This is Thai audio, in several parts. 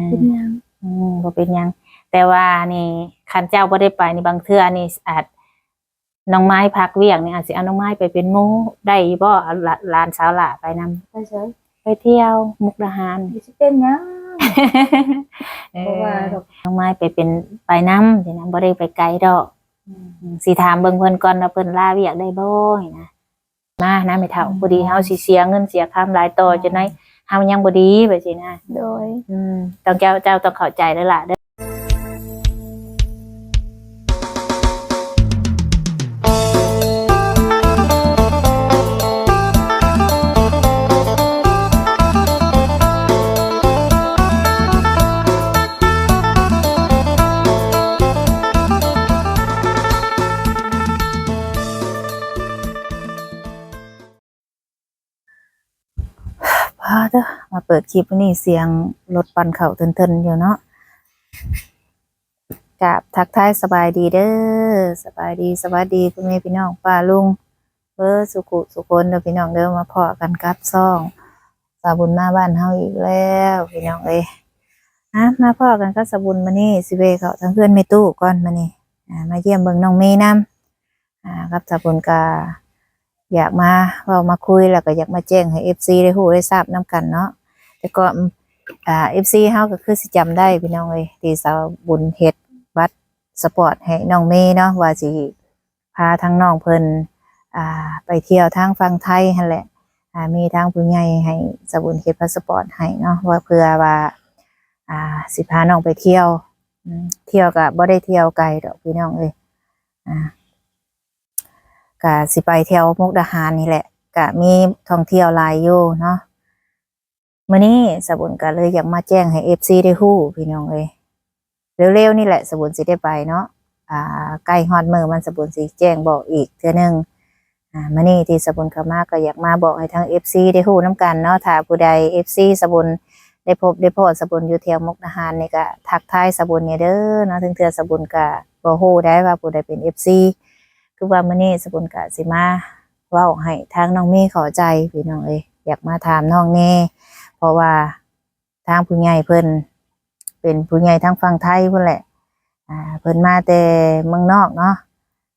อ่าเป็นหยัง อืมบ่เป็นหยัง แต่ว่านี่คันเจ้าบ่ได้ไปนี่บางเทื่อนี่อาจน้องไม้พักเวียงนี่อาจสิเอาน้องไม้ไปเป็นหมู่ได้บ่เอาหลาหลานสาวหล่าไปนำไปใช้ไปเที่ยวมุกดาหารดิสิเป็นหยังเอเพราะว่าอดอกน้องไม้ไปเป็นไปนำสินะบ่ได้ไปไกลดอกอืมสิถามเบิ่งเพิ่นก่อนว่าเพิ่นลาเวียกได้บ่นี่นะมานะไม่เท่าพอดีเฮาสิเสียเงินเสียค่าหลายต่อจนได้ เฮายังบ่ดีไปสินะโดย อืมต้องเจ้าเจ้าต้องเข้าใจแล้วล่ะเด้อาเด้อมาเปิดคลิปวันนี้เสียงรถปั่นเข่าเทินๆอยู่เนาะกับทักทายสบายดีเด้อสบายดีสวัสดีพ่อแม่พี่น้องป้าลุงเบอร์สุขุสุคนเด้อพี่น้องเด้อมาพอกันกับซ่องสาบุญมาบ้านเฮาอีกแล้วพี่น้องเอ้ยอะมาพอกันกับสาบุญมานี่สิเวเขาทั้งเพื่อนไม่ตู้ก่อนมานี่มาเยี่ยมเบิงน้องเมย์นํอ่ากับสาบุญกา อยากมาเว้ามาคุยแล้วก็อยากมาแจ้งให้ FC ได้ฮู้ได้ทราบนํกันเนาะแต่ก็อ่า FC เฮาก็คือสิจำได้พี่น้องเอ้ยที่สาวบุญเฮ็ดบัตรสปอร์ตให้น้องเมย์เนาะว่าสิพาทั้งน้องเพิ่นอ่าไปเที่ยวทางฝั่งไทยหั่นแหละอ่ามีทางผู้ใหญ่ให้สาวบุญเฮ็ดพาสปอร์ตให้เนาะว่าเพื่อว่าอ่าสิพาน้องไปเที่ยวเที่ยวก็บ่ได้เที่ยวไกลดอกพี่น้องเอ้ยอ่า กะสิไปเที่ยวมุกดาหารนี่แหละกะมีท่องเที่ยวหลายอยู่เนาะมื้อนี้สบุญก็เลยอยากมาแจ้งให้ FC ได้ฮู้พี่น้องเอ้ยเร็วๆนี่แหละสบุญสิได้ไปเนาะอ่าใกล้ฮอดมือมันสบุญสิแจ้งบอกอีกเทื่อนึงอ่ามื้อนี้ที่สบุญเข้ามาก็อยากมาบอกให้ทั้ง FC ได้ฮู้นํกันเนาะถ้าผู้ใด FC สบุญได้พบได้พอสบุญอยู่แถวมุกดาหารนี่ก็ทักทายสบุญเนี่ยเด้อเนาะถึงเทื่อสบุญก็บ่ฮู้ได้ว่าผู้ใดเป็น FC คือว่ามื้อนี้สบุญกะสิมาเว้าให้ทางน้องเมย์เข้าใจพี่น้องเอ้ยอยากมาถามน้องแน่เพราะว่าทางผู้ใหญ่เพิ่นเป็นผู้ใหญ่ทางฝั่งไทยเพิ่นแหละอ่าเพิ่นมาแต่เมืองนอกเนาะ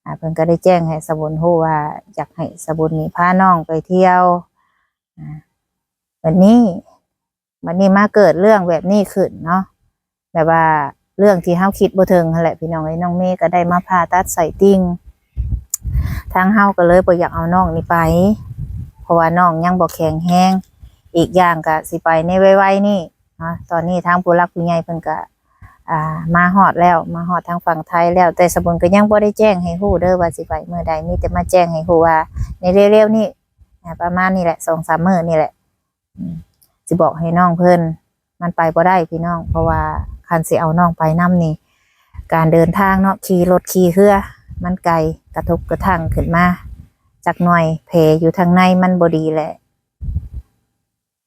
อ่าเพิ่นก็ได้แจ้งให้สบุญฮู้ว่าอยากให้สบุญนี่พาน้องไปเที่ยวอ่าวันนี้วันนี้มาเกิดเรื่องแบบนี้ขึ้นเนาะแบบว่าเรื่องที่เฮาคิดบ่ถึงนั่นแหละพี่น้องเอ้น้องเมย์ก็ได้มาผ่าตัดไส้ติ่ง ทางเฮาก็เลยบ่อยากเอาน้องนี่ไป เพราะว่าน้องยังบ่แข็งแรงอีกอย่างก็สิไปในไวๆนี่นะตอนนี้ทางผู้หลักผู้ใหญ่เพิ่นก็อ่ามาฮอดแล้วมาฮอดทางฝั่งไทยแล้ว แต่สบุญก็ยังบ่ได้แจ้งให้ฮู้เด้อว่าสิไปเมื้อใดมีแต่มาแจ้งให้ฮู้ว่า ในเร็วๆนี่ประมาณนี้แหละ2-3มื้อนี่แหละสิบอกให้น้องเพิ่นมันไปบ่ได้พี่น้อง เพราะว่าคันสิเอาน้องไปนํนี่ การเดินทางเนาะขี่รถขี่เรือ มันไกลกระทบกระทั่งขึ้นมาจากหน่อยเพอยู่ทางในมันบดีแหละ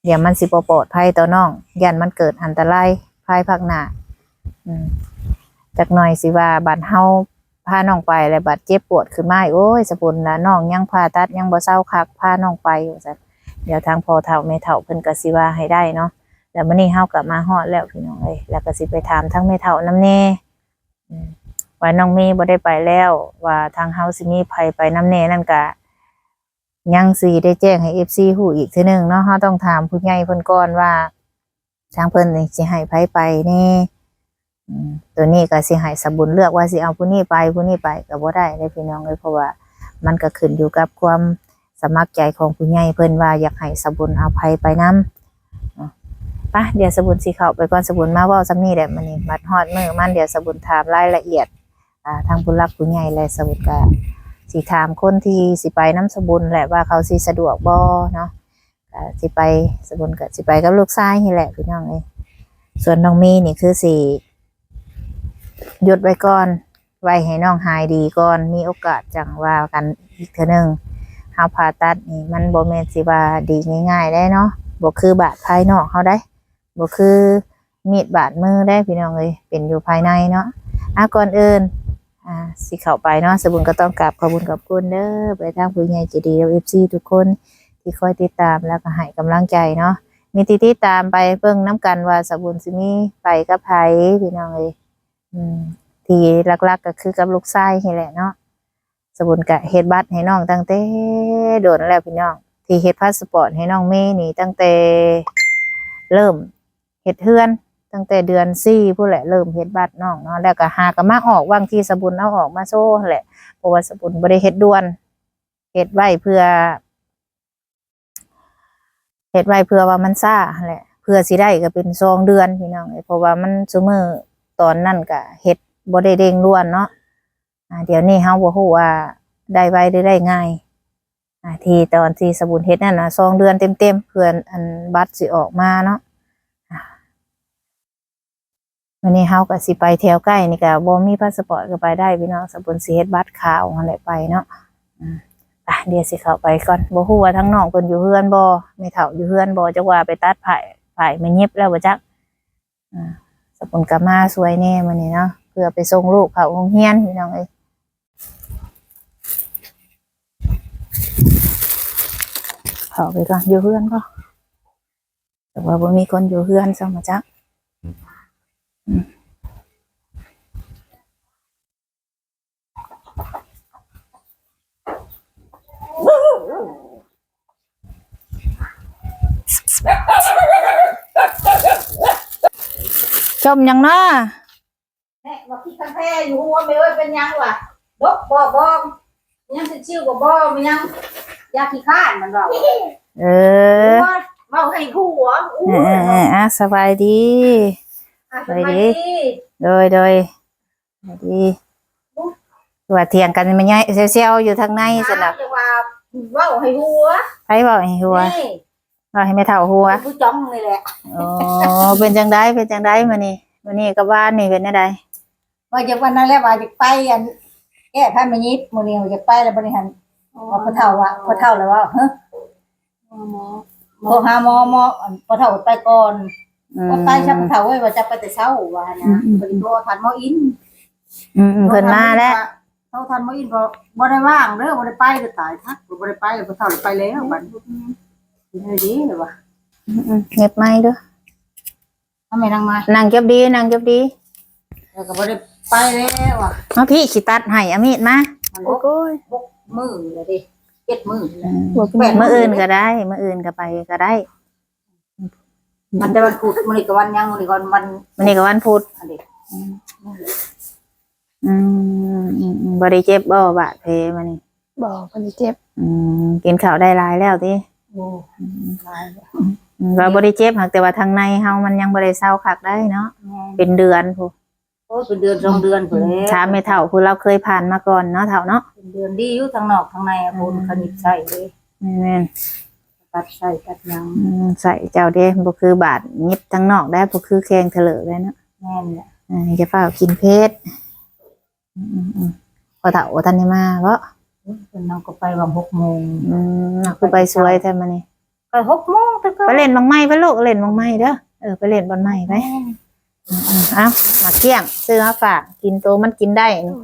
เดี๋ยวมันสิบปลอดภัยต่อน้องยันมันเกิดอันตรายภายภาคหน้าจากหน่อยสิว่าบาดเฮาพาน้องไปแล้วบาดเจ็บปวดขึ้นมาโอ้ยสปุนละน้องยังผ่าตัดยังบ่เศร้าคักพาน้องไปสักเดี๋ยวทางพอเฒ่าแม่เฒ่าเพิ่นก็สิว่าให้ได้เนาะแล้วมื้อนี้เฮากลับมาฮอดแล้วพี่น้องเอ้ยแล้วก็สิไปถามทั้งแม่เฒ่านำแน่อืม ว่าน้องเมย์บ่ได้ไปแล้ว ว่าทางเฮาสิมีภัยไปน้ำแน่นั่นกะยังสิได้แจ้งให้ FC ฮู้อีกทื่อหนึ่งเนาะเฮาต้องถามผู้ใหญ่เพิ่นก่อนว่าทางเพิ่นนี่สิให้ไผไปแน่ตัวนี้ก็สิให้สบุญเลือกว่าสิเอาผู้นี้ไปผู้นี้ไปก็บ่ได้เด้พี่น้องเอ้ยเพราะว่ามันก็ขึ้นอยู่กับความสมัครใจของผู้ใหญ่เพิ่นว่าอยากให้สบุญเอาไผไปนํปะเดี๋ยวสบุญสิเข้าไปก่อนสบุญมาเว้าซำนี้แหละมื้อนี้มัดฮอดมือมันเดี๋ยวสบุญถามรายละเอียด อ่าทางผู้รักผู้ใหญ่และสมุดก็สิถามคนที่สิไปน้ำสบุญแหละว่าเขาสิสะดวกบ่เนาะก็สิไปสบุญก็สิไปกับลูกชายนี่แหละพี่น้องเอ้ยส่วนน้องมีนี่คือสิหยุดไว้ก่อนไว้ให้น้องหายดีก่อนมีโอกาสจังว่ากันอีกเทื่อนึงเฮาผ่าตัดนี่มันบ่แม่นสิว่าดีง่ายๆได้เนาะบ่คือบาดภายนอกเฮาได้บ่คือมีดบาดมือได้พี่น้องเอ้ยเป็นอยู่ภายในเนาะอะก่อนอื่น อ่าสิเข้าไปเนาะสบุญก็ต้องกราบขอบคุณกับคุณเด้อไปทางผู้ใหญ่ใจดีเอฟซีทุกคนที่คอยติดตามแล้วก็ให้กำลังใจเนาะมีติติตามไปเบิ่งน้ำกันว่าสบุญสิมีไปกับไผพี่น้องเอ้ยอืมที่หลักๆก็คือกับลูกชายนี่แหละเนาะสบุญกะเฮ็ดบัตรให้น้องตั้งแต่โดนแล้วพี่น้อง ที่เฮ็ดพาสปอร์ตให้น้องเมย์นี่ตั้งแต่เริ่มเฮ็ดเฮือน ตั้งแต่เดือนสี่ผู้แหละเริ่มเฮ็ดบัตรน้องเนาะแล้วก็หาก็มาออกว่างที่สบุญเอาออกมาโซ่แหละเพราะว่าสบุญบ่ได้เฮ็ดด่วนเฮ็ดไว้เพื่อเฮ็ดไว้เพื่อว่ามันซ่าแหละ เพื่อสิได้ก็เป็นซองเดือนพี่น้องเพราะว่ามันซุมือตอนนั้นก็เฮ็ดบ่ได้เร่งด่วนเนาะเดี๋ยวนี้เฮาบ่ฮู้ว่าได้ไวหรือได้ง่ายที่ตอนที่สบุญเฮ็ดนั่นนะสองเดือนเต็มๆเพื่อนอันบัตรสิออกมาเนาะอ่า วันนี้เฮาก็สิไปแถวใกล้นี่ก็บ่มีพาสปอร์ตก็ไปได้พี่น้องสบุญสิเฮ็ดบัตรขาวนั่นแหละไปเนาะอะเดี๋ยวสิเข้าไปก่อนบ่ฮู้ว่าทั้งน้องเพิ่นอยู่เฮือนบ่แม่เฒ่าอยู่เฮือนบ่จักว่าไปตัดไผ่ไผ่มาเย็บแล้วบ่จักอ่าสบุญก็มาสวยแน่มื้อนี้เนาะเพื่อไปส่งลูกเข้าโรงเรียนพี่น้องเอ้ยเขาไปก่อนอยู่เพื่อนก็แต่ว่าบ่มีคนอยู่เพื่อนซะมาจัก อืมชมยังเนาะแม่ว่าพี่คันแพ้อยู่หัวไม่ว่าเป็นหยังวะบกบ่บ่ยังสิชิวบ่บ่มันยังยาขี้ข้านมันบอกเออว่าเมาให้หัวอู้เออเอออะสบายดี อะไปสบายดิดีโดยโดยสบายดีว่าเถียงกันมันย่อยเซียวๆอยู่ทางในสนับจะว่าเว้าให้หัวไผบอกให้หัวนี่บอกให้แม่เฒ่าหัวผู้จ้องนี่แหละอ๋อเป็นจังไดเป็นจังไดมื้อนี้มื้อนี้กับบ้านนี่เป็นจังไดว่าจะวันนั้นแหละว่าจะไปอันแก้ท่านมายิบมื้อนี้ว่าจะไปแล้วบ่ได้หันว่าพ่อเฒ่าว่าพ่อเฒ่าแล้วว่าเฮ้อโทรหาหมอหมออันพ่อเฒ่าไปก่อนอืม ว่าไปชักพ่อเฒ่าเว้ยว่าจะไปแต่เช้าว่าอืนะมอืมบ่ได้โทรทันหมออินอืมอืมเพิ่นมาแล้วเขาทันบ่อินบ่บ่ได้ว่างเด้อบ่ได้ไปเด้อตายทักบ่ได้ไปบ่เท่าได้ไปแล้วบัดนี้ดีเด้อว่ะอืมอืมเงียบไม้เด้อทำไมนางมานั่งเก็บดีนั่งเก็บดีแล้วก็บ่ได้ไปแล้วว่ะมาพี่สิตัดให้อามีดมามันบกบกมือเลยดิเจ็ดมือเลยมื้ออื่นก็ได้ มื้ออื่นก็ไปก็ได้ มันจะวันพุธมื้อนี้ก็วันยังมื้อนี้ก็วันมื้อนี้ก็วันพุธอันนี้อืมอืมอืมบ่ได้เจ็บบ่บาดแผลมื้อนี้บอกคนที่เจ็บอืมกินข้าวได้หลายแล้วติโอ้ลายอืมว่าบ่ได้เจ็บหากแต่ว่าทางในเฮามันยังบ่ได้เซาคักได้เนาะแม่เป็นเดือนพู้โอ้เป็นเดือนสองเดือนพุ่นแล้วถามแม่เฒ่าผู้เราเคยผ่านมาก่อนเนาะเฒ่าเนาะเป็นเดือนดีอยู่ทางนอกทางในอะบุญขนิบใส่เลย แม่น ตัดใส่ตัดหยัง อืมใส่เจ้าเด้บ่คือบาดยิบทั้งนอกได้บ่คือแข้งเถลอเลยเนาะแม่นแหละอ่าจะฝ้าวกินเพชรอืมอืมอืมพอเฒ่าทันได้มาบ่เพิ่นนำก็ไปวัน6:00นอืมคือไปสวยแท้มื้อนี้ไป6:00นแต่ก็ไปเล่นบังไม้ไปลูกเล่นบังไม้เด้อเออไปเล่นบอลไม้ไปอืมอืมเอ้าหาเกี้ยงซื้อมาฝากกินโตมันกินได้นี่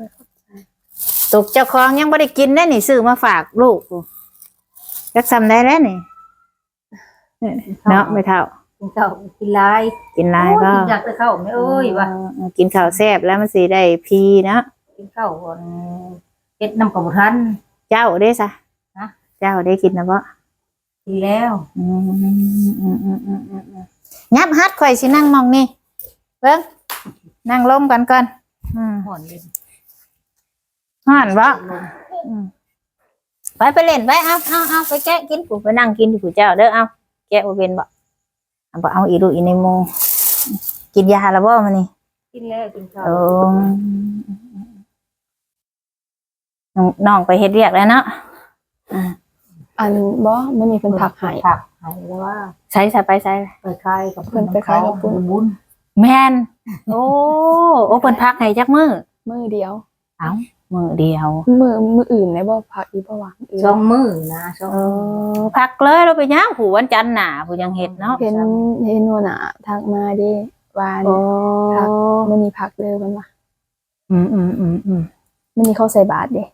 ตกเจ้าของยังบ่ได้กินได้นี่ซื้อมาฝากลูกจักซำได้แล้วนี่ เนาะไม่เท่า กินข้าวกินหลายกินหลายก็โอ้กินอยากจะเข้าไม่เอ้ยว่ะเออกินข้าวแซ่บแล้วมันสิได้พีเนาะกินข้าวก่อนเฮ็ดน้ำกับทันเจ้าได้ซะฮะเจ้าได้กินนะบ่กินแล้วอืมอืมอืมอืมอืมอืมยับฮัดข่อยสินั่งมองนี่เบิ่งนั่งลมกันก่อนอืมห่อนเลยห่านบ่อืมไปไปเล่นไปเอาเอาเอาไปแกะกินกูไปนั่งกินที่กูเจ้าเด้อเอา แกะบ่เป็นบ่เอาบ่เอาอีลูกอีในโมกินยาแล้วบ่มันนี่กินแล้วกินข้าวโอ้น้องน้องไปเฮ็ดเรียกแล้วเนาะอันบ่มันมีเป็นผักใหายผักหายแล้วว่าใช้ใส่ไปใส่ไปคายกับเพิ่นไปคายกับปุ้นบุญแม่นโอ้โอ้เพิ่นพักให้จักมื้อมือเดียว มื้อเดียวมือมืออื่นได้บ่ผักอีบ่วะอื่นสองมือนะสองเออพักเลยเราไปย่างผู้วันจันทร์หน้าผู้ยังเฮ็ดเนาะเห็นเห็นหัวหน้าทักมาเดิว่าโอ้มันมีผักเลยมันว่าอืมอืมอืมอืมมันมีข้าวใส่บาตรเด้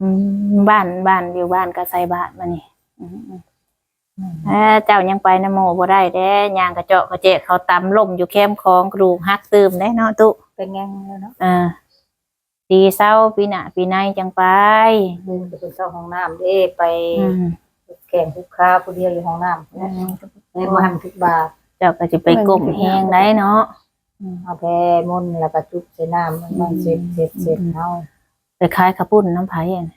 อืมบ้านบ้านอยู่บ้านก็ใส่บาทมานี่อืมอืมเอ้อเจ้ายังไปนโมบ่ได้เด้ย่างกระเจาะกระเจกเขาตำล่มอยู่แคมคลองกระดูกหักตืมได้เนาะตุเป็นไงแล้วเนาะเออ ปีเศร้าปีหน้าปีในจังไปลืมจะไปเข้าห้องน้ำเด้ไปอืมแข่งคุกค้าผู้เดียวอยู่ห้องน้ำในบ้านทุกบาทเจ้าก็จะไปก้มแหงได้เนาะเอาแพมนต์แล้วก็จุบใส่น้ำมันมันเสร็จเสร็จเสร็จเอาไปขายข้าวปุ้นน้ำไผ่อะ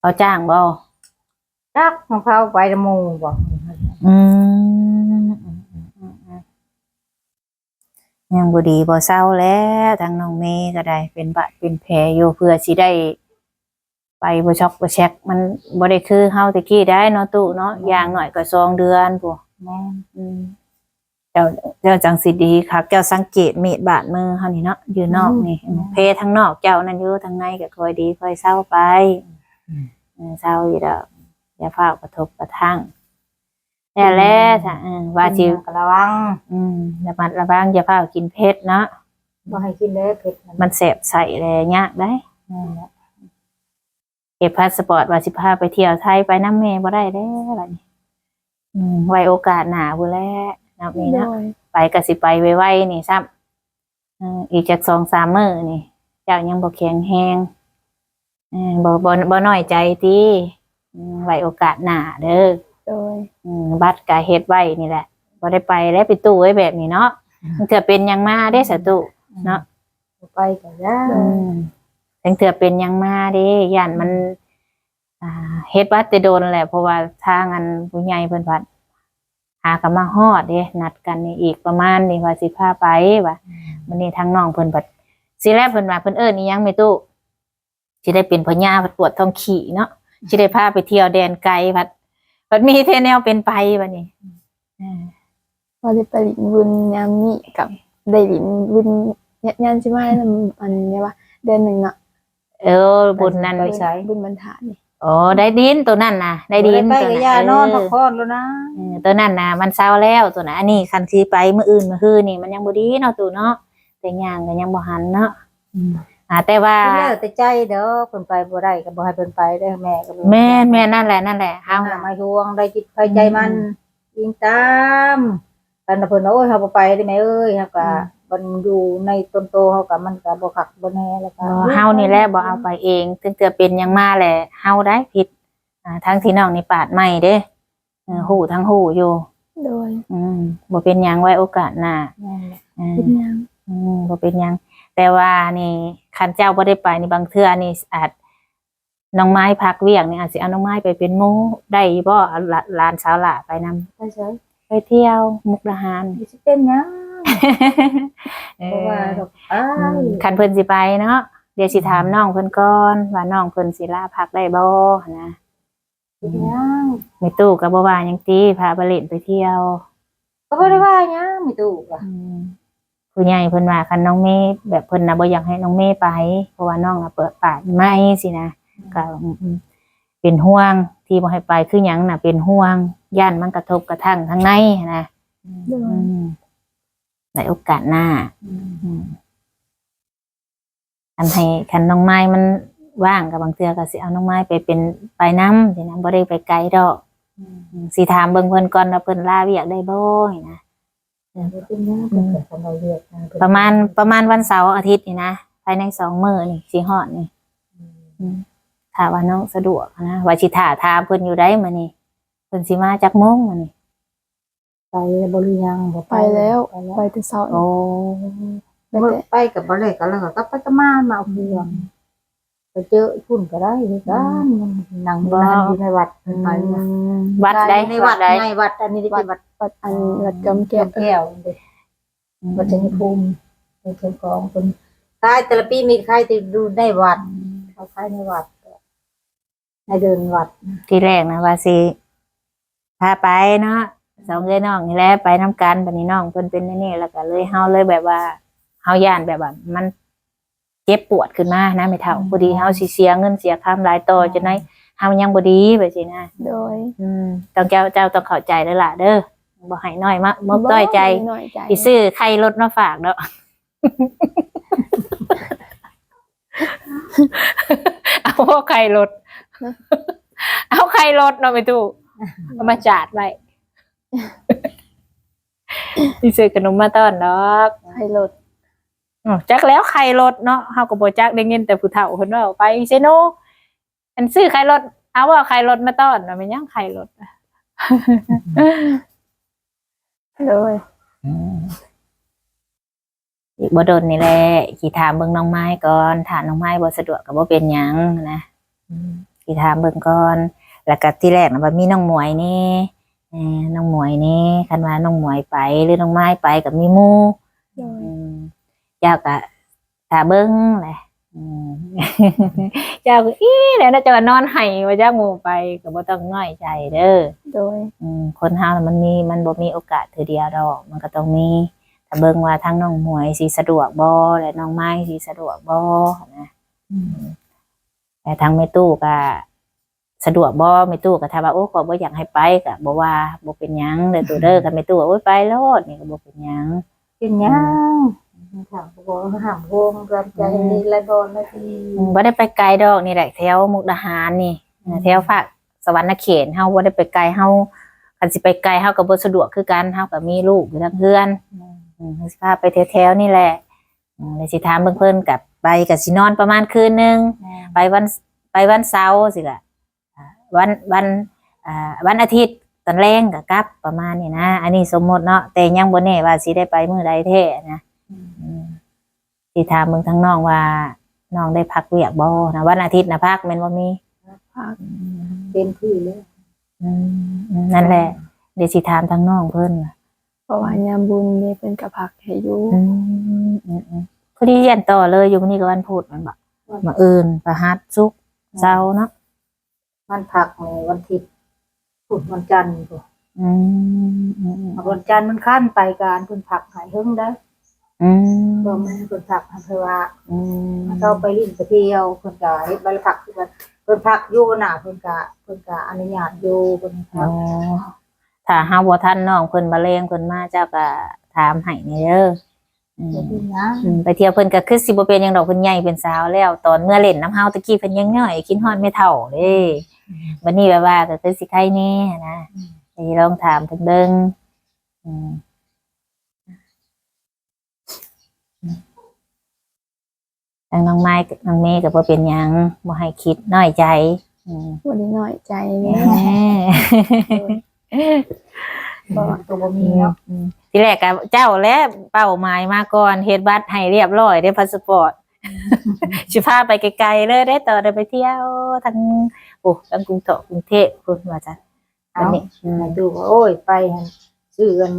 เขาจ้างบ่จักของเขาไปละหมูบอกอืม ยังบ่ดีบ่เศร้าแล้วทางน้องเมย์ก็ได้เป็นบาดเป็นแผลอยู่เพื่อสิได้ ไปบ่ช็อกบ่แช็กมันบ่ได้คือเฮาตะกี้ได้เนาะตู้เนาะอย่างหน่อยก็สองเดือนพุ่นแม่อืมเจ้าเจ้าจังสิดีค่ะเจ้าสังเกตมีดบาดมือเฮานี่เนาะอยู่นอกนี่เพทางนอกเจ้านั่นอยู่ทางในก็ค่อยดีค่อยเศร้าไปเออเศร้าอยู่ดอกอย่าพากกระทบกระทั่ง แต่แล้วถ้าเออว่าสิกระวังอืมระมัดระวังอย่าพากกินเผ็ดเนาะบ่ให้กินเลยเผ็ดมันแสบใส่แลยากได้นั่นแหละเก็บพาสปอร์ตว่าสิพาไปเที่ยวไทยไปน้ำแม่บ่ได้แล้วบัดนี้อืมไว้โอกาสหน้าพุ่นแหล้วนับนี้โดเนาะยไปก็สิไปไวๆนี่ซ้ำเอ่ออีกจากสองสามมื้อนี่ เจ้ายังบ่แข็งแรงเออบ่บ่บ่น้อยใจติอืมไว้โอกาสหน้าเด้อ โดยอืมบัตรก็เฮ็ดไว้นี่แหละบ่ได้ไปแล้วไปตู้ไว้แบบนี้เนาะมันเถื่อเป็นหยังมาเด้สะตุเนาะไปก็ย่าอืมถึงเถื่อเป็นหยังมาเด้ย่านมัน อ่าเฮ็ดบัตรแต่โดนแหละเพราะว่าทางอันผู้ใหญ่เพิ่นพัดหากันมาฮอดเด้นัดกันนี่อีกประมาณนี่ว่าสิพาไปว่ามันนี่ทางน้องเพิ่นบัดสิแลเพิ่นว่าเพิ่นเอิ้นอีหยังไม่ตู้สิได้เป็นพญาพัดปวดท้องขี่เนาะสิได้พาไปเที่ยวแดนไกลพัด พัดมีเทแนวเป็นไปบัดนี้อ่าว่าได้ไปหลินบุญยามนี้กับได้หลินบุญยานใช่ไหมนำอันเนี้ยว่าเดือนหนึ่งเนาะเออบุญนั้นไปใช้บุญบรรทานนี่โอ้ได้ดินตัวนั้นน่ะได้ดินไปตัวก็นั้นย่านอนเอพักอผ่อนแล้วนะเออตัวนั้นน่ะมันเศร้าแล้วตัวนั้นอันนี้คันสิไปมื้ออื่นมื้อฮื้อนี่มันยังบ่ดีเนาะตู่เนาะแต่ย่างก็ยังบ่หันเนาะ อ่าแต่ว่าแล้วแต่ใจเด้อเพิ่นไปบ่ได้ก็บ่ให้เพิ่นไปเด้อแม่ก็บ่แม่นแม่นนั่นแหละนั่นแหละเฮาเฮาน่ะมาห่วงได้จิตภายใจมันยิงตามกันเพิ่นว่าโอ้ยเฮาบ่ไปได้แม่เอ้ยเฮาก็มันอยู่ในต้นโตเฮาก็มันก็บ่คักบ่แน่แล้วก็บ่เฮานี่แหละบ่เอาไปเองถึงเตือเป็นหยังมาแหละเฮาได้ผิดอ่าทั้งที่น้องนี่ปาดใหม่เด้เออหูทั้งหูอยู่ โดยอืมบ่เป็นหยังไว้โอกาสหน้านั่นแหละอืมเป็นยังอืมบ่เป็นหยัง แต่ว่านี่ คันเจ้าบ่ได้ไปนี่บางเทื่อนี่อาจน้องไม้พักเวียงนี่อาจสิเอาน้องไม้ไปเป็นหมู่ได้บ่เอาหลาหลานสาวหล่าไปนำไปเฉยไปเที่ยวมุกดาหารสิเป็นหยังเอเพราะว่าอดอกอ้าอืยมคันเพิ่นสิไปเนาะเดี๋ยวสิถามน้องเพิ่นก่อนว่าน้องเพิ่นสิลาพักได้บ่นะเป็นหยังไม่ตู้ก็บ่ว่าหยังติพาไปเล่นไปเที่ยว ก็บ่ได้ว่าหยังมีตู้ก็อืม ผู้ใหญ่เพิ่นว่าคันน้องเมย์แบบเพิ่นน่ะบ่อยากให้น้องเมย์ไป เพราะว่าน้องน่ะเปิดปากไม่สินะก็อืมอืมเป็นห่วงที่บ่ให้ไปคือหยังน่ะ เป็นห่วงย่านมันกระทบกระทั่งทางในนะโดอืยมในโอกาสหน้าอืมคันให้คันน้องไม้มันว่างกับบางเทื่อก็สิเอาน้องไม้ไปเป็นไปน้ำสินะบ่ได้ไปไกลดอกอืมสิถามเบิ่งเพิ่นก่อนว่าเพิ่นลาเวียกได้บ่นี่นะบ่เป็นหยังเพิ่นก็ทำเอาเรียกนเพิ่นประมาณประมาณวันเสาร์อาทิตย์นี่นะภายในสองมื้อนี่สิฮอดนี่อืมถ้าว่าน้องสะดวกนะว่าสิท่าถามเพิ่นอยู่ได้มื้อนี้เพิ่นสิมาจักโมงมื้อนี้ไปบ่หรือยังบ่ไปแล้วไปแล้วไปแต่เช้าโอ้ไปแต่ไปกับบ่เลยก็แล้วก็กลับไปก็มามาเอาเรื่องไปเจอพุ่นก็ได้คือกันนั่งอยู่นั่นอยู่ในวัดไปนะวัดได้ในวัดได้ในวัดอันนี้เป็นวัด วัดอันวัดจอมแก้วแก้วเด้วัดชัยภูมิเป็นเจ้าของคนคายแต่ละปีมีใครที่ดูในวัดเขาคายในวัดในเดินวัดที่แรกนะว่าสิพาไปเนาะสองเอ้ยน้องนี่แหละไปน้ำกันบัดนี้น้องเพิ่นเป็นนี่แล้วก็เลยเฮาเลยแบบว่าเฮาย่านแบบว่ามันเจ็บปวดขึ้นมานะไม่เท่าพอดีเฮาสิเสียเงินเสียค่าหลายต่อจนได้เฮายังบ่ดีแบบนี้นะโดย อืมต้องเจ้าเจ้าต้องเข้าใจแล้วล่ะเด้อ บ่ให้น้อยมากมกต้อยใจบ่น้อยใจสิซื้อไข่รถมาฝากเนาะเอาพวกไข่รถเอาไข่รถเนาะไปตู้เอามาจาดไว้สิซื้อขนมมาต้อนดอกให้รถอ้าวจักแล้วไข่รถเนาะเฮาก็บ่จักได้ยินแต่ผู้เฒ่าเพิ่นว่าไปเซโนอันซื้อไข่รถเอาว่าไข่รถมาต้อนว่ามันยังไข่รถ อะเลยอีกบ่โดนนี่แหละสิถามเบิ่งน้องไม้ก่อนถ้าน้องไม้บ่สะดวกก็บ่เป็นหยังนะสิถามเบิ่งก่อนแล้วก็ที่แรกน่ะว่ามีน้องหมวยนี่เออน้องหมวยนี่คันว่าน้องหมวยไปหรือน้องไม้ไปก็มีหมู่โดยอืมเจ้าก็ถ้าเบิ่งแหละอืม เจ้าก็อีแล้วน่าจะว่านอนไห้ว่าเจ้าหมู่ไปก็บ่ต้องน้อยใจเด้อโดยอืมคนเฮาน่ะมันมีมันบ่มีโอกาสเทื่อเดียวดอก มันก็ต้องมีถ้าเบิ่งว่าทั้งน้องหมวยสิสะดวกบ่และน้องไม้สิสะดวกบ่นะอืมแต่ทางแม่ตู้ก็สะดวกบ่แม่ตู้ก็ถ้าว่าโอ้ขอยบ่อยากให้ไปก็บ่ว่าบ่เป็นหยังเด้อตู้เด้อก็แม่ตู้ว่าโอ้ยไปโลดนี่ก็บ่เป็นหยังเป็นหยัง ถามบ่ถามวงกำใจนี่ละบ่นาทีอืมบ่ได้ไปไกลดอกนี่แหละแถวมุกดาหารนี่แถวภาคสวรรณเขตเฮาบ่ได้ไปไกลเฮาคันสิไปไกลเฮาก็บ่สะดวกคือกันเฮาก็มีลูกอยู่ทางเพื่อนอืมสิพาไปแถวๆนี่แหละอืมแล้วสิถามเบิ่งเพิ่นกับไปก็สินอนประมาณคืนหนึงไปวันไปวันเสาร์สิก็อ่าวันวันอ่าวันอาทิตย์ตอนแรงก็กลับประมาณนี้นะ อันนี้สมมติเนาะแต่ยังบ่แน่ว่าสิได้ไปมื้อใดแท้นะอืม สิถามเบิ่งทางน้องว่าน้องได้พักเวียกบ่นะวันอาทิตย์นะพักแม่นบ่มีพักเป็นที่เลยอืมอืมนั่นแหละ เดี๋ยวสิถามทางน้องเพิ่นว่าเพราะว่ายามบุญนี่เป็นกระพักให้อยู่อืมอืมอืมพอดีเรียนต่อเลยอยู่มื้อนี้ก็วันพุธมันบ่มาอื่นประหัสศุกร์เสาร์เนาะมันผักในวันอาทิตย์พุธวันจันทร์พุ่นอืมอืมอืมวันจันทร์มันขั้นไปการเพิ่นผักหายเฮิงได้ อืมบ่แม่นเพิ่นผักให้เพิ่นว่าอืมเราไปลิ้นไปเที่ยวเพิ่นก็เฮ็ดใบผักคือกันเพิ่นผักอยู่น่ะเพิ่นก็เพิ่นก็อนุญาตอยู่เพิ่นอ๋ผัอกถ้าเฮาบ่ทันน้องเพิ่นบ่เลงเพิ่นมาเจ้าก็ถามให้นี่เด้ออืมบ่เป็นหยังอืมไปเที่ยวเพิ่นก็คือสิบ่เป็นหยังดอกเพิ่นใหญ่เป็นสาวแล้ว ตอนเมื่อเล่นน้ำเฮาตะกี้เพิ่นยังน้อยคิดฮอดไม่เท่าเด้บัดนี้แบบว่าก็คือสิใครแน่นะสิลองถามเพิ่นเบิ่งอืมางน้องไม้กับน้องเมย์ก็บ่เป็นหยังบ่ให้คิดน้อยใจอืมบ่ได้น้อยใจแหแม่ม่บ่ตัวบ่มีเนาะอืมทีแรกก็เจ้าและเป้าหมายมาก่อนเฮ็ดบัตรให้เรียบร้อยได้พาสปอร์ต สิพาไปไกลๆเลยได้ต่อได้ไปเที่ยวทั้งโอ้ทั้งกรุงเทพกรุงเทพพุ่นว่าจ้ะอันนี้อืมให้ดูว่าโอ้ยไปหั่นซื้อกัน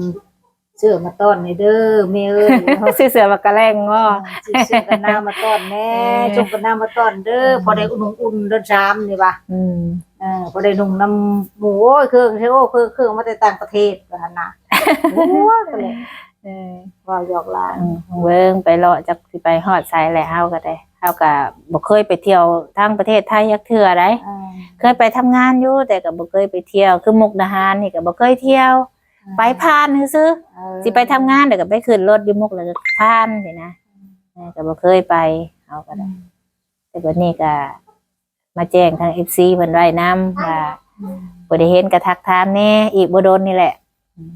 เสื้อมาต้อนในเด้อแม่เอ้ยซื้อเสือมากระแรงง้อซื้อเสื้อกันหน้ามาต้อนแน่จงกันหน้ามาต้อนเด้อพอได้อุ่นอุ่นๆเดินชามนี่ว่ะอืมเออพอได้นุ่งน้ำหมูโอ้ยเครื่องใช่โอ้เครื่องเครื่องมาแต่ต่างประเทศว่าหั่นน่ะโอ้ยก็เลยเออว่าหยอกหลาน อืมเบิ่งไปเลาะจักสิไปฮอดไสแหละเฮาก็ได้เฮาก็บ่เคยไปเที่ยวทางประเทศไทยยักเทื่อได้อ่าเคยไปทำงานอยู่แต่ก็บ่เคยไปเที่ยว คือมุกดาหารนี่ก็บ่เคยเที่ยว ไปผ่านซื่อๆเออสิไปทำงานเดี๋ยวก็ไปขึ้นรถอยูมุกแล้วก็ผ่านสินะเออก็บ่เคยไปเอาก็ได้แต่วันนี้ก็มาแจ้งทาง FC เพิ่นไว้นํว่าบ่ได้เห็นก็ทักถามแน่อีกบ่โดนนี่แหละ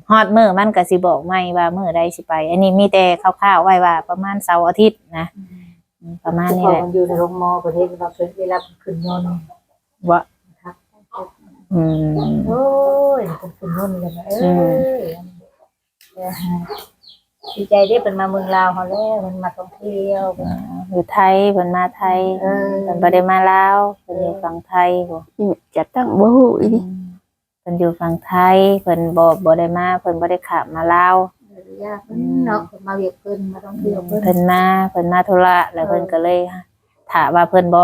ฮอดมื้อมันก็สิบอกใหม่ว่ามื้อใดสิไป อันนี้มีแต่คร่าวๆไว้ว่า ประมาณเสาร์อาทิตย์นะอืมประมาณนี้แหละมันอยู่ในโรงหมอประเทศเราเป็นเวลาขึ้นยนต์ว่า อืม โอ้ยเป็นขึ้นยนต์กันนะเอ้ยเออดีใจได้เป็นมาเมืองลาวเขาแล้วมันมาท่องเที่ยวเป็นอยู่ไทยเพิ่นมาไทยเออเพิ่นบ่ได้มาลาวเพิ่นอยู่ฝั่งไทยบ่อีแม่จะตั้งบ่ฮู้อีดิเพิ่นอยู่ฝั่งไทยเพิ่นบ่บ่ได้มาเพิ่นบ่ได้ขับมาลาวยากเนาะมาเวียกเพิ่นมาท่องเที่ยวเพิ่นเพิ่นมาเพิ่นมาธุระแล้วเพิ่นก็เลยถามว่าเพิ่นบ่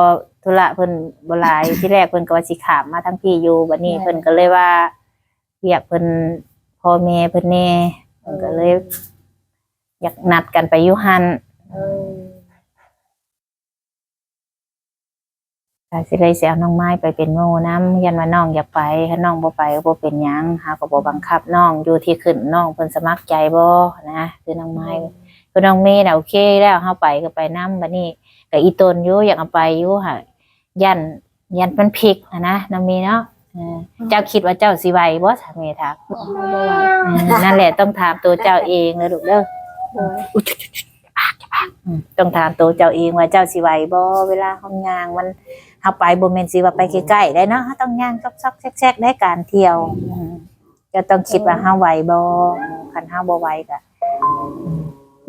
ธุระเพิ่นบ่หลายที่แรกเพิ่นก็ว่าสิขามมาทั้งพี่อยู่บัดนี้เพิ่นก็เลยว่าเรียกเพิ่นพ่อแม่เพิ่นแน่เพิ่นก็เลย อยากนัดกันไปอยู่หั่นเออก็สิเลยสิเอาน้องไม้ไปเป็นโง่นํยันว่าน้องอยากไปถ้าน้องบ่ไปก็บ่เป็นหยังเฮาก็บ่บังคับน้องอยู่ที่ขึ้นน้องเพิ่นสมัครใจบ่นะคือน้องไม้คือน้องเมย์น่ะโอเคแล้วเฮาไปก็ไปนำบัดนี้ก็อีตนอยู่อยากเอาไปอยู่ค่ะ ยันยันมันพลิกอะนะน้องเมย์เนาะเอออเจ้าคิดว่าเจ้าสิไหวบ่สามีทักบ่ไหวอืมนั่นแหละต้องถามตัวเจ้าเองเลยลูกเด้อโดยอุ๊ยอืมต้องถามตัวเจ้าเองว่าเจ้าสิไหวบ่เวลาเฮาย่างมันเฮาไปบ่แม่นสิว่าไปใกล้ๆได้เนาะเฮาต้องย่างซอกๆแซกๆได้การเที่ยวอืมจะต้องคิดว่าเฮาไหวบ่คันเฮาบ่ไหวก็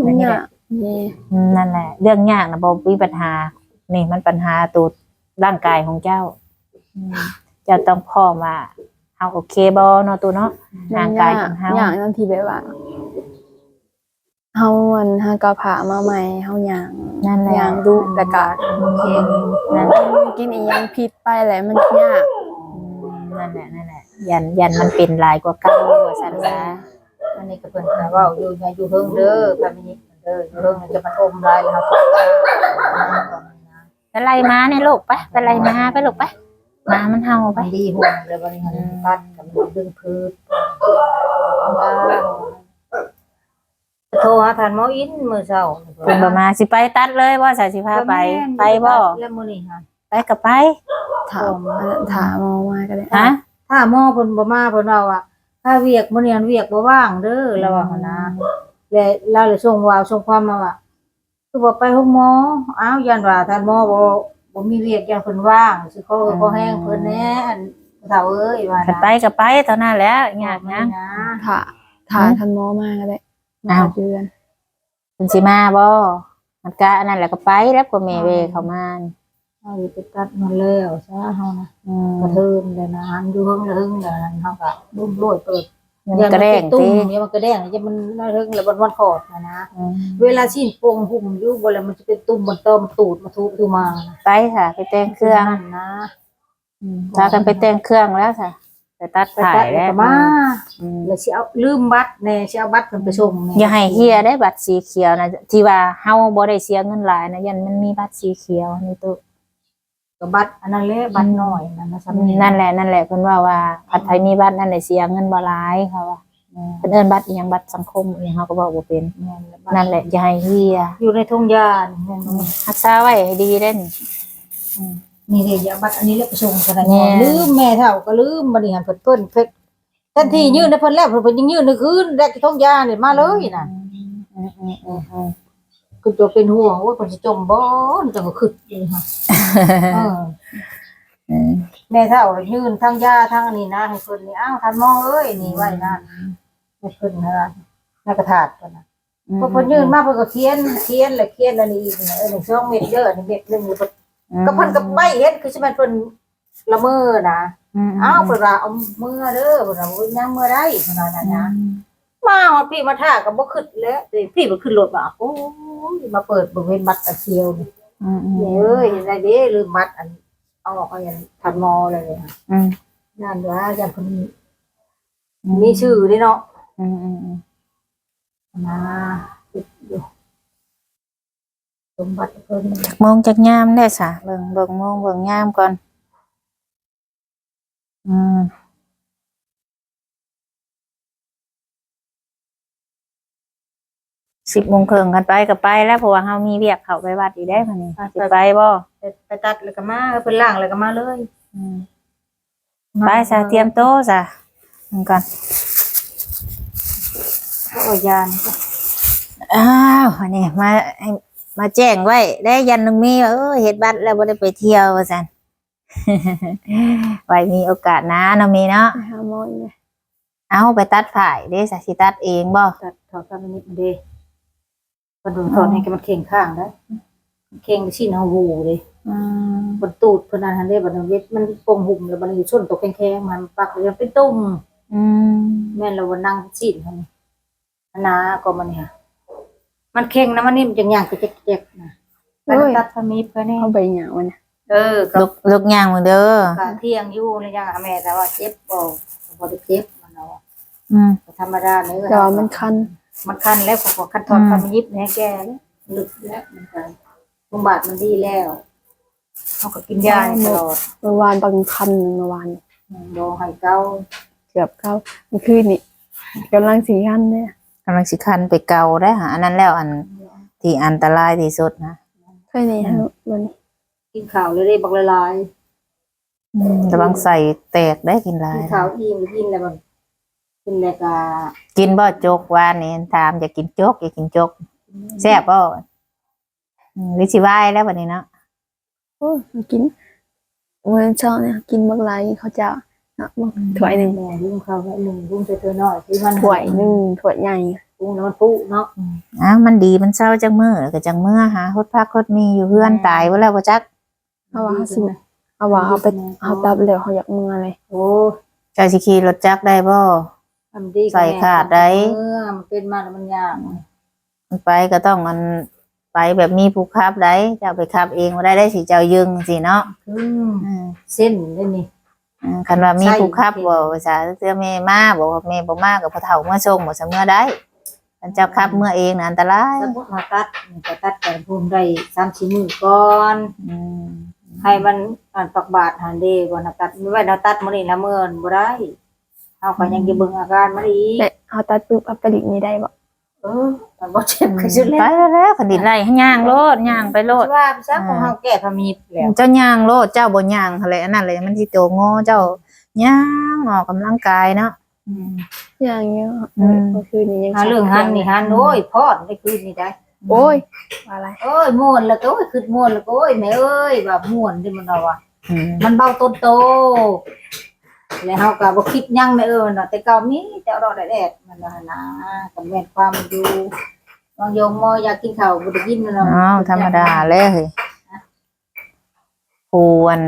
มันยากนี่อืมนั่นแหละ เรื่องยากนะบ่มีปัญหา นี่มันปัญหาตัว ร่างกายของเจ้าอืมเจ้าต้องพร้อมว่าเฮาโอเคบ่เนาะตัวเนาะร่างกายของเฮาอย่างนั้นที่แบบว่าเฮามันหากะผามาใหม่เฮาย่างนั่นแหละย่างดูแต่ก็โอเคนั่นกินอีหยังผิดไปแหละมันยากนั่นแหละนั่นแหละยันยันมันเป็นหลายกว่าเก่าว่าซั่นซะอันนี้ก็เพิ่นก็เว้าอยู่อย่าอยู่เฮิงเด้อพามินิตเด้ออยู่เฮิงมันจะมันอมลายแล้วครับ ไปไล่มาเนี่ยลูกไปไปไล่มาไปลูกไปหมามันเห่าไปไปดีห่วงเลยวันนี้หันตัดกับมันดึงพืชโทรหาทานหมออินมื้อเช้าเพิ่นบ่มาสิไปตัดเลยว่าสาสิพาไปไปบ่แล้วมื้อนี้ฮะไปก็ไปถามอันนั้นถามเอามาก็ได้ฮะถ้าหมอเพิ่นบ่มาเพิ่นว่าว่าถ้าเวียกมื้อนี้อันเวียกบ่ว่างเด้อแล้วว่าหั่นนะแล้วเราเลยส่งวาวส่งความมาว่า คือบ่ไปห้องหมออ้าวยันว่าท่านหมอบ่บ่มีเวียกยันเพิ่นว่างสิขอขอแห้งเพิ่นแหน่อันเฒ่าเอ้ยว่าคันนะไปก็ไปเท่านั้นแหล้วยากหยังนะถาถาทันหมอมาก็ได้มาอ้าวเดือนเพิ่นสิมาบ่มันก็อันนั้นแหละก็ไปแล้วก็แม่เวเข้ามานี่เอาไปตัดมันแล้วซะเฮานะอืมกระเทิมเลยนะหันอยู่เฮิงเฮิงแล้วนั่นเฮาก็รุ่มโรยเปิด มันก็แรงตุ้ติมอย่ามันกระแดงอย่ามันน่าเฮิงแล้วมันวันขอดนะนะอืมเวลาสิ้นโปงหุ่มอยู่บ่แล้วมันจะเป็นตุ่มมันเติมตูดมาทุบทุมานะไปค่ะ ไปแต่งเครื่องนั่นนะพากันไปแต่งเครื่องแล้วค่ะไปตัดไปถ่าตัยดแล้วก็มาอืมแล้วสิเอาลืมบัตรแน่สิเอาบัตรเพิ่นไปส่งแน่อย่าให้เฮียได้บัตรสีเขียวนะที่ว่าเฮาบ่ได้เสียเงินหลายนะยันมันมีบัตรสีเขียวนี่ตู้ ก็บัตรอันนั้นแหละบัตรน้อยนั่นนะซ้ำนั่นแหละนั่นแหละเพิ่นว่าว่าผัดไทยมีบัตรนั่นแหละเสียเงินบ่หลายเขาว่าเพิ่นเอิ้นบัตรอีหยังบัตรสังคมอีหยังเฮาก็บอกบ่เป็นนั่นแหละอย่าให้เฮียอยู่ในทุ่งหญ้านี่แม่นบ่รักษาไว้ให้ดีเด้นี่นี่เด้อย่าบัตรอันนี้แหละไปส่งก็ได้แม่ลืมแม่เฒ่าก็ลืมบัดนี้หันเพิ่นเพิ่นเพิ่นทันทียื่นให้เพิ่นแล้วเพิ่นเพิ่นยังยื่นในคืนแรกที่ทุ่งหญ้านี่มาเลยน่ะอืมอืมอืมอืม คือตัวเป็นห่วงว่าเพิ่นสิจมบ่จังก็คิดเลยค่ะเอออืมแม่เฒ่ายื่นทั้งหญ้าทั้งอันนี้นะให้เพิ่นนี่อ้าวท่านมองเอ้ยนี่ไว้นะให้เพิ่นนะในกระถาดเพิ่นน่ะพอเพิ่นยื่นมาเพิ่นก็เขียนเขียนแล้วเขียนอันนี้อีกเนี่ยเออหนึ่งสองเม็ดเด้ออันนี้เม็ดหนึงเพิ่นก็เพิ่นก็ใบเฮ็ดคือสิแม่นเพิ่นละเมอนะมอ้าวเพิ่นว่าเอามือเด้อเพิ่นว่าบ่ยังมือได้เพิ่นว่านั่นนะมาฮอดพี่มาท่าก็บ่ขึ้นแล้วเอ้ยพี่บ่ขึ้นรถว่าโอ้ย มาเปิดเบิ่งเว้นบัตรอันเขียวนี่อืมอืมนี่เอ้ยเห็นได้เด้ลืมบัตรอันเอาออกเอาอันทันมอเลยเนี่ยอืมนั่นว่าอย่างเพิ่นมีชื่อเด้เนาะอืมอืมอืมนะติดอยู่สมบัติเพิ่นมองจากยามได้สะเบิ่งเบิ่งมองเบิ่งยามก่อน อืม สิบโมงครึ่งกันไปก็ไปแล้วเพราะว่าเฮามีเวียกเข้าไปวัดอีกได้มื้อนี้สิไปบ่ไปไปตัดแล้วก็มาเพิ่นล่างแล้วก็มาเลยอืมไปซะเตรียมโต๊ะซะมันก่อนก็เอายานอ้าวอันนี้มาให้มาแจ้งไว้ได้ยันหนึงมีว่าเออเฮ็ดบัตรแล้วบ่ได้ไปเที่ยวว่าซั่นไว้มีโอกาสนะเนาะมีเนาะไปหาหมออีกเลยเอาไปตัดฝ่ายเด้สาสิตัดเองบ่ตัดถอดกันนิดเด้ กระดูกถอดให้มันเข่งข้างได้เข่งชิ้นเฮาหูเลยอืมบนตูดเพิ่นนั่นเด้บัดนี้เว็ดมันปงหุ่มแล้วบัดนี้ส้นตกแข็งๆมันปักเลยเป็นตุ่มอืมแม่นแล้วว่านั่งชิ้นเฮานี่อันนาก็มันเนี่ยมันเข่งนะมันนี่มันจังย่างก็เจ็บๆนะไปตัดพมีไปแน่เอาไปหยังวะเนี่ยเออก็ลูกลูกย่างมึงเด้อก็เที่ยงอยู่แล้วยังแม่แต่ว่าเจ็บบ่บ่ได้เจ็บมันเอาอืมธรรมดาเนื้อแต่ว่ามันคัน มันคันแล้วพอคันทอดอืมคันยิบแน่แก่แล้วลึกแล้วมันคันบำบัดมันดีแล้วเขาก็กินยาตลอดเมื่อวานบางคันเมื่อวานโดนไห้เก้าเกือบเข้าเมื่อคืนนี่กำลังสีคันเนี่ยกำลังสิคันไปเกาได้หาอันนั้นแล้วอันที่อันตรายที่สุดนะเคยนี่ฮะวันนี้กินข้าวเลยได้บักละลายอืมระวังใส่แตกได้กินหลากิยนข้าวอิ่มกินแล้วบ่กินแล้วก็ กินบ่จกวานนี่ถามอยากกินจกอยากกินจกแซ่บบ่อืมหรือสิวายแล้วบัดนี้เนาะโอ้ยมากินวันเช้าเนี่ยกินบักไรเขาจะเนาะบักถ้วยหนึ่งแม่ลุงเขาไว้หนึ่งลุงใส่ตัวน้อยที่มันถ้วยหนึ่งถ้วยใหญ่ลุงแล้วมันปุ๊เนาะอ้าวมันดีมันเศร้าจังมื้อแล้วก็จังมื้อหาฮดพักฮดมีอยู่เฮือนตายบ่แล้วบ่จักเอาว่าเขาสิเอาว่าเอาไปเอาตับแล้วเขาอยากมือเลยโอ้เจ้าสิขี่รถจักรได้บ่ ทำดีใส่ขาดได้เมื่อมันเป็นมาแล้วมันยากมันไปก็ต้องมันไปแบบมีผู้ขับได้เจ้าไปขับเองบ่ได้ได้สิเจ้ายึงสิเนาะอืมอืมเส้นได้นี่ อืมคันว่ามีใช่ผู้ขับบ่ภาษาเสื้อแม่มาบอกว่าแม่บ่มาก็พ่อเฒ่าเมื่อส่งบ่เสมอได้คันเจ้าขับเมื่อเองน่ะอันตรายสมมติมาตัดนี่ก็ตัดแต่ภูมิได้สามชิ้นมือก่อน อืมให้มันอ่านปักบาทหันเดก่อนนะตัดไม่ไว้เราตัดมื้อนี้ละเมินบ่ได้ เฮาก็ยังจะเบิ่งอาการมันอีกแต่เอาตัดปุ๊บเอาไปดิบนี้ได้บ่เออมันบ่เจ็บคือสุดไปแล้วแล้วคันดินไล่ให้ย่างโลดย่างไปโลดว่าซะของเฮาแก้พามีแล้วเจ้าย่างโลดเจ้าบ่ย่างอะไรอันนั้นเลยมันสิโตโง่เจ้าย่างออกกำลังกายเนาะอืมอย่างเงี้ยอืมเมื่อคืนนี้ยังหาเรื่องหันนี่หันโอ้ยพอดได้คืนนี่ได้โอ้ยว่าอะไรโอ้ยม่วนแล้วก็โอ้ยคือม่วนแล้วก็โอ้ยแม่เอ้ยแบบม่วนที่มันเอาว่ะอืมมันเบาต้นโต แล้วเฮาก็บ่คิดหยังแม่เอ้ยเนาะแต่เก่ามีแต่เอาดอกแดดๆมันว่าหั่นนะก็แม่นความอยู่บางโยมมออยากกินข้าวบ่ได้กินมันเนาะอ้าวธรรมดาเลยเฮ้ยผู้อัน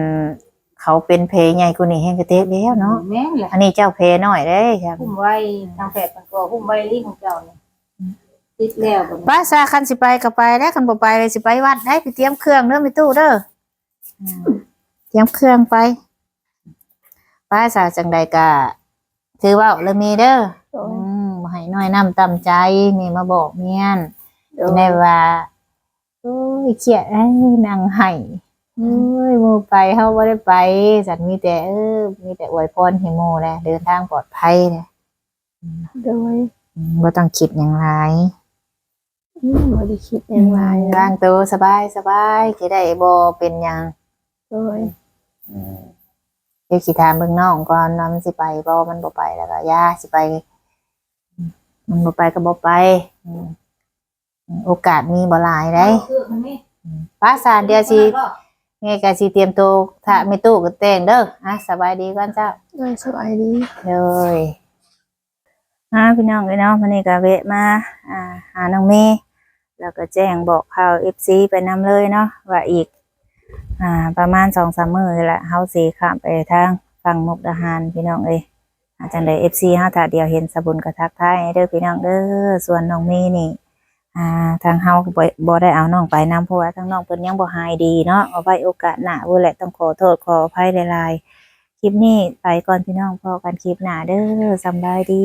เขาเป็นเพใหญ่กว่านี้แฮงกระเตะแล้วเนาะแม่นแหละอันนี้เจ้าเพน้อยเด้ครับหุ้มไว้ทางแพทย์มันก็หุ้มไว้ลิ้นของเจ้านี่ติดแล้วบัดนี้ป้าซาคันสิไปก็ไปแล้วคันบ่ไปเลยสิไปวัดได้ไปเตรียมเครื่องเด้อไปตู้เด้ออืมเตรียมเครื่องไป ป้าซาจังใดก็ถือว่าเลยมีเด้อโอ้อืยมบ่ให้น้อยน้ำต่ำใจมีมาบอกเมียนโอ้ยได้ว่าโอ้ยเครียดไอ้นางไห้เอ้ยหมูไปเฮาบ่ได้ไปสัตว์มีแต่เออ มีแต่อวยพรให้หมู่แหละเดินทางปลอดภัยแหละโดยอืมบ่ต้องคิดหยังหลายอืมบ่ได้คิดอย่างไรร่างตัวสบายสบายสิได้บ่เป็นหยังโดย เดี๋ยวสิถามเบิ่งน้องก่อนว่ามันสิไปบ่มันบ่ไปแล้วก็ย่าสิไป มันบ่ไปก็บ่ไปอืมโอกาสมีบ่หลายได้เอาเครื่องมันนี่ป้าสารเดียวสิไงก็สิเตรียมตัวถ้าไม่ตู้ก็แต่งเด้ออะสบายดีก่อนเจ้าโดยสบายดี เลยอ่าพี่น้องพี่น้องวันนี้ก็เวะมา อ่า หาน้องเมย์แล้วก็แจ้งบอกข่าวเอฟซีไปนำเลยเนาะว่าอีก อ่า ประมาณสองสามมือแหละเฮาสีข้ามไปทางฝั่งมุกดาหารพี่น้องเอ้ยอาจังไดเลยเอฟซีเฮาถาเดียวเห็นสบุญกระทักทายเด้อพี่น้องเด้อส่วนน้องเมย์นี่ อ่า ทางเฮาบ่ได้เอาน้องไปนำเพราะว่าทางน้องเพิ่นยังบ่หายดีเนาะเอาไว้โอกาสหน้าเว้แหละต้องขอโทษขออภัยหลายๆคลิปนี้ไปก่อนพี่น้องพอกันคลิปหน้าเด้อสำบายดี